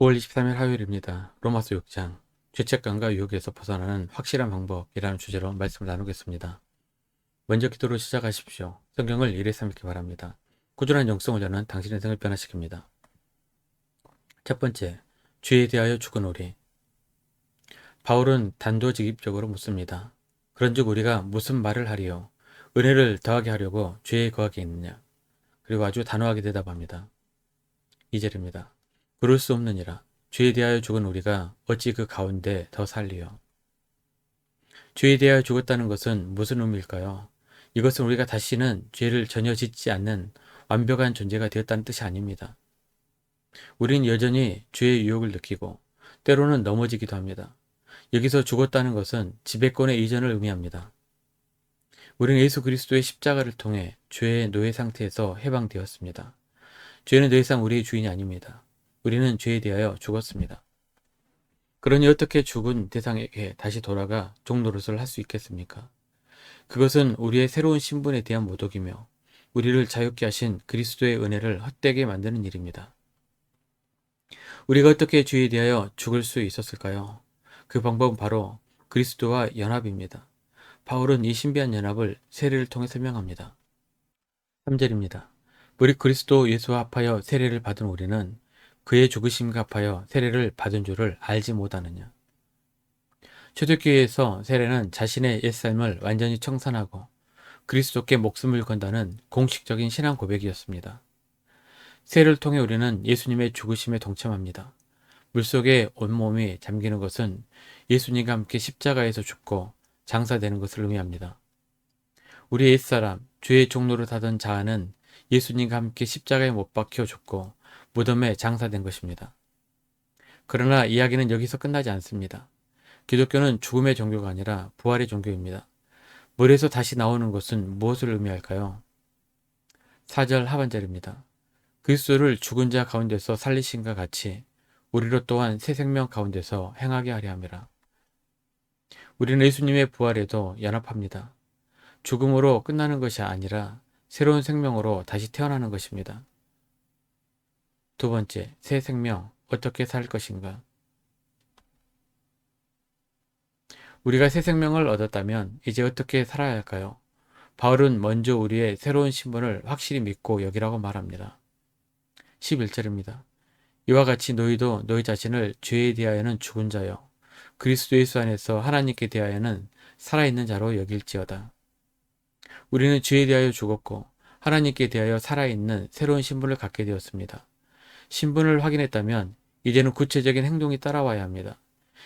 9월 23일 화요일입니다. 로마서 6장 죄책감과 유혹에서 벗어나는 확실한 방법이라는 주제로 말씀을 나누겠습니다. 먼저 기도로 시작하십시오. 성경을 일에 삼기 바랍니다. 꾸준한 영성을 여는 당신의 인생을 변화시킵니다. 첫 번째, 죄에 대하여 죽은 우리. 바울은 단도직입적으로 묻습니다. 그런즉 우리가 무슨 말을 하리요? 은혜를 더하게 하려고 죄에 거하게 있느냐? 그리고 아주 단호하게 대답합니다. 2절입니다. 그럴 수 없느니라. 죄에 대하여 죽은 우리가 어찌 그 가운데 더 살리요. 죄에 대하여 죽었다는 것은 무슨 의미일까요? 이것은 우리가 다시는 죄를 전혀 짓지 않는 완벽한 존재가 되었다는 뜻이 아닙니다. 우린 여전히 죄의 유혹을 느끼고 때로는 넘어지기도 합니다. 여기서 죽었다는 것은 지배권의 이전을 의미합니다. 우리는 예수 그리스도의 십자가를 통해 죄의 노예 상태에서 해방되었습니다. 죄는 더 이상 우리의 주인이 아닙니다. 우리는 죄에 대하여 죽었습니다. 그러니 어떻게 죽은 대상에게 다시 돌아가 종노릇을 할 수 있겠습니까? 그것은 우리의 새로운 신분에 대한 모독이며 우리를 자유케 하신 그리스도의 은혜를 헛되게 만드는 일입니다. 우리가 어떻게 죄에 대하여 죽을 수 있었을까요? 그 방법은 바로 그리스도와 연합입니다. 바울은 이 신비한 연합을 세례를 통해 설명합니다. 3절입니다. 우리 그리스도 예수와 합하여 세례를 받은 우리는 그의 죽으심과 합하여 세례를 받은 줄을 알지 못하느냐. 초대교회에서 세례는 자신의 옛삶을 완전히 청산하고 그리스도께 목숨을 건다는 공식적인 신앙 고백이었습니다. 세례를 통해 우리는 예수님의 죽으심에 동참합니다. 물속에 온몸이 잠기는 것은 예수님과 함께 십자가에서 죽고 장사되는 것을 의미합니다. 우리 옛사람, 죄의 종로를 타던 자아는 예수님과 함께 십자가에 못 박혀 죽고 무덤에 장사된 것입니다. 그러나 이야기는 여기서 끝나지 않습니다. 기독교는 죽음의 종교가 아니라 부활의 종교입니다. 물에서 다시 나오는 것은 무엇을 의미할까요? 4절 하반절입니다. 그리스도를 죽은 자 가운데서 살리신과 같이 우리로 또한 새 생명 가운데서 행하게 하려 함이라. 우리는 예수님의 부활에도 연합합니다. 죽음으로 끝나는 것이 아니라 새로운 생명으로 다시 태어나는 것입니다. 두 번째, 새 생명, 어떻게 살 것인가? 우리가 새 생명을 얻었다면 이제 어떻게 살아야 할까요? 바울은 먼저 우리의 새로운 신분을 확실히 믿고 여기라고 말합니다. 11절입니다. 이와 같이 너희도 너희 자신을 죄에 대하여는 죽은 자요. 그리스도 예수 안에서 하나님께 대하여는 살아있는 자로 여길지어다. 우리는 죄에 대하여 죽었고 하나님께 대하여 살아있는 새로운 신분을 갖게 되었습니다. 신분을 확인했다면 이제는 구체적인 행동이 따라와야 합니다.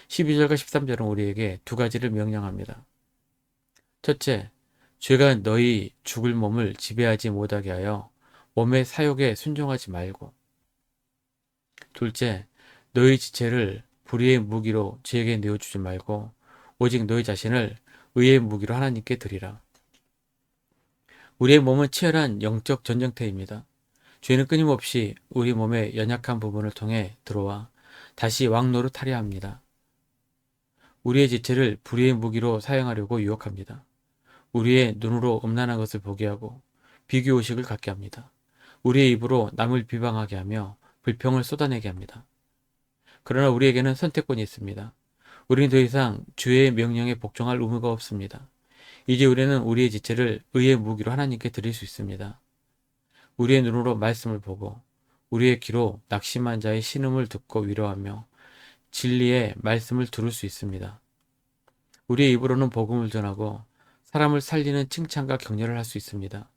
12절과 13절은 우리에게 두 가지를 명령합니다. 첫째, 죄가 너희 죽을 몸을 지배하지 못하게 하여 몸의 사욕에 순종하지 말고. 둘째, 너희 지체를 불의의 무기로 죄에게 내어주지 말고 오직 너희 자신을 의의 무기로 하나님께 드리라. 우리의 몸은 치열한 영적 전쟁터입니다. 죄는 끊임없이 우리 몸의 연약한 부분을 통해 들어와 다시 왕노릇 하려 합니다. 우리의 지체를 불의의 무기로 사용하려고 유혹합니다. 우리의 눈으로 음란한 것을 보게 하고 비교의식을 갖게 합니다. 우리의 입으로 남을 비방하게 하며 불평을 쏟아내게 합니다. 그러나 우리에게는 선택권이 있습니다. 우리는 더 이상 주의 명령에 복종할 의무가 없습니다. 이제 우리는 우리의 지체를 의의 무기로 하나님께 드릴 수 있습니다. 우리의 눈으로 말씀을 보고 우리의 귀로 낙심한 자의 신음을 듣고 위로하며 진리의 말씀을 들을 수 있습니다. 우리의 입으로는 복음을 전하고 사람을 살리는 칭찬과 격려를 할 수 있습니다.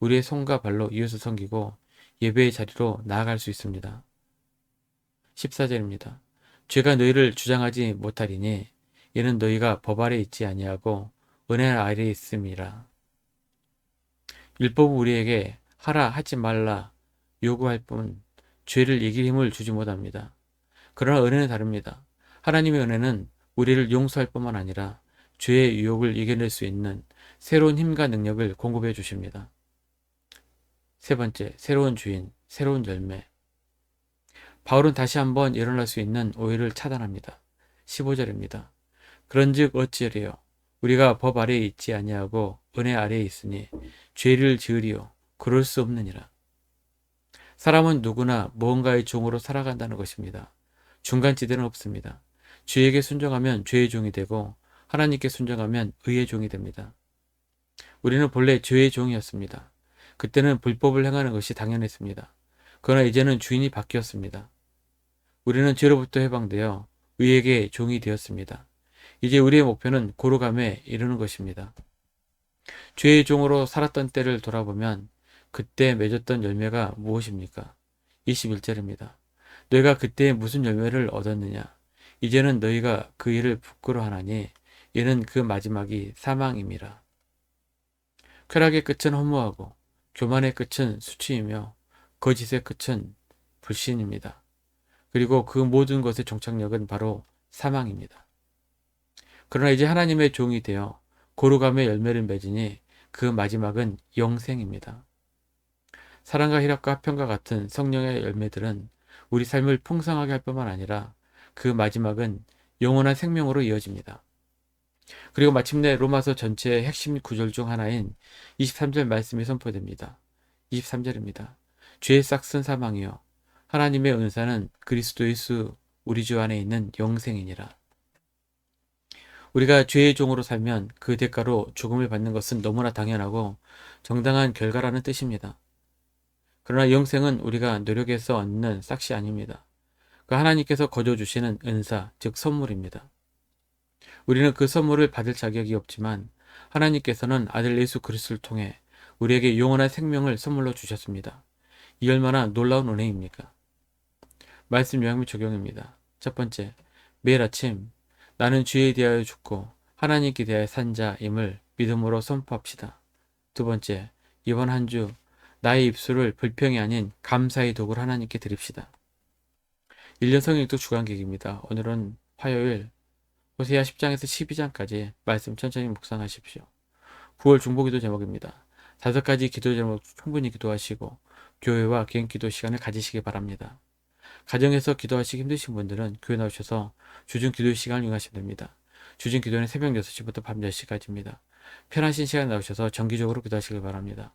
우리의 손과 발로 이웃을 섬기고 예배의 자리로 나아갈 수 있습니다. 14절입니다. 죄가 너희를 주장하지 못하리니 이는 너희가 법 아래 있지 아니하고 은혜 아래 있음이라. 율법은 우리에게 하라 하지 말라 요구할 뿐 죄를 이길 힘을 주지 못합니다. 그러나 은혜는 다릅니다. 하나님의 은혜는 우리를 용서할 뿐만 아니라 죄의 유혹을 이겨낼 수 있는 새로운 힘과 능력을 공급해 주십니다. 세 번째, 새로운 주인, 새로운 열매. 바울은 다시 한번 일어날 수 있는 오해를 차단합니다. 15절입니다. 그런즉 어찌하리요 우리가 법 아래에 있지 아니하고 은혜 아래에 있으니 죄를 지으리요 그럴 수 없느니라. 사람은 누구나 무언가의 종으로 살아간다는 것입니다. 중간지대는 없습니다. 주에게 순종하면 죄의 종이 되고 하나님께 순종하면 의의 종이 됩니다. 우리는 본래 죄의 종이었습니다. 그때는 불법을 행하는 것이 당연했습니다. 그러나 이제는 주인이 바뀌었습니다. 우리는 죄로부터 해방되어 의에게 종이 되었습니다. 이제 우리의 목표는 고로감에 이르는 것입니다. 죄의 종으로 살았던 때를 돌아보면 그때 맺었던 열매가 무엇입니까? 21절입니다. 너희가 그때 무슨 열매를 얻었느냐? 이제는 너희가 그 일을 부끄러워하나니 이는 그 마지막이 사망임이라. 쾌락의 끝은 허무하고 교만의 끝은 수치이며 거짓의 끝은 불신입니다. 그리고 그 모든 것의 종착역은 바로 사망입니다. 그러나 이제 하나님의 종이 되어 고루감의 열매를 맺으니 그 마지막은 영생입니다. 사랑과 희락과 화평과 같은 성령의 열매들은 우리 삶을 풍성하게 할 뿐만 아니라 그 마지막은 영원한 생명으로 이어집니다. 그리고 마침내 로마서 전체의 핵심 구절 중 하나인 23절 말씀이 선포됩니다. 23절입니다. 죄의 싹슨 사망이요 하나님의 은사는 그리스도 예수 우리 주 안에 있는 영생이니라. 우리가 죄의 종으로 살면 그 대가로 죽음을 받는 것은 너무나 당연하고 정당한 결과라는 뜻입니다. 그러나 영생은 우리가 노력해서 얻는 싹이 아닙니다. 그 하나님께서 거저 주시는 은사, 즉 선물입니다. 우리는 그 선물을 받을 자격이 없지만 하나님께서는 아들 예수 그리스도를 통해 우리에게 영원한 생명을 선물로 주셨습니다. 이 얼마나 놀라운 은혜입니까? 말씀 요약 및 적용입니다. 첫 번째, 매일 아침 나는 주에 대하여 죽고 하나님께 대하여 산 자임을 믿음으로 선포합시다. 두 번째, 이번 한 주 나의 입술을 불평이 아닌 감사의 독을 하나님께 드립시다. 1년 성경도 주간객입니다. 오늘은 화요일 호세아 10장에서 12장까지 말씀 천천히 묵상하십시오. 9월 중보기도 제목입니다. 다섯 가지 기도 제목 충분히 기도하시고 교회와 개인 기도 시간을 가지시기 바랍니다. 가정에서 기도하시기 힘드신 분들은 교회 나오셔서 주중 기도 시간을 이용하시면 됩니다. 주중 기도는 새벽 6시부터 밤 10시까지입니다. 편하신 시간 나오셔서 정기적으로 기도하시길 바랍니다.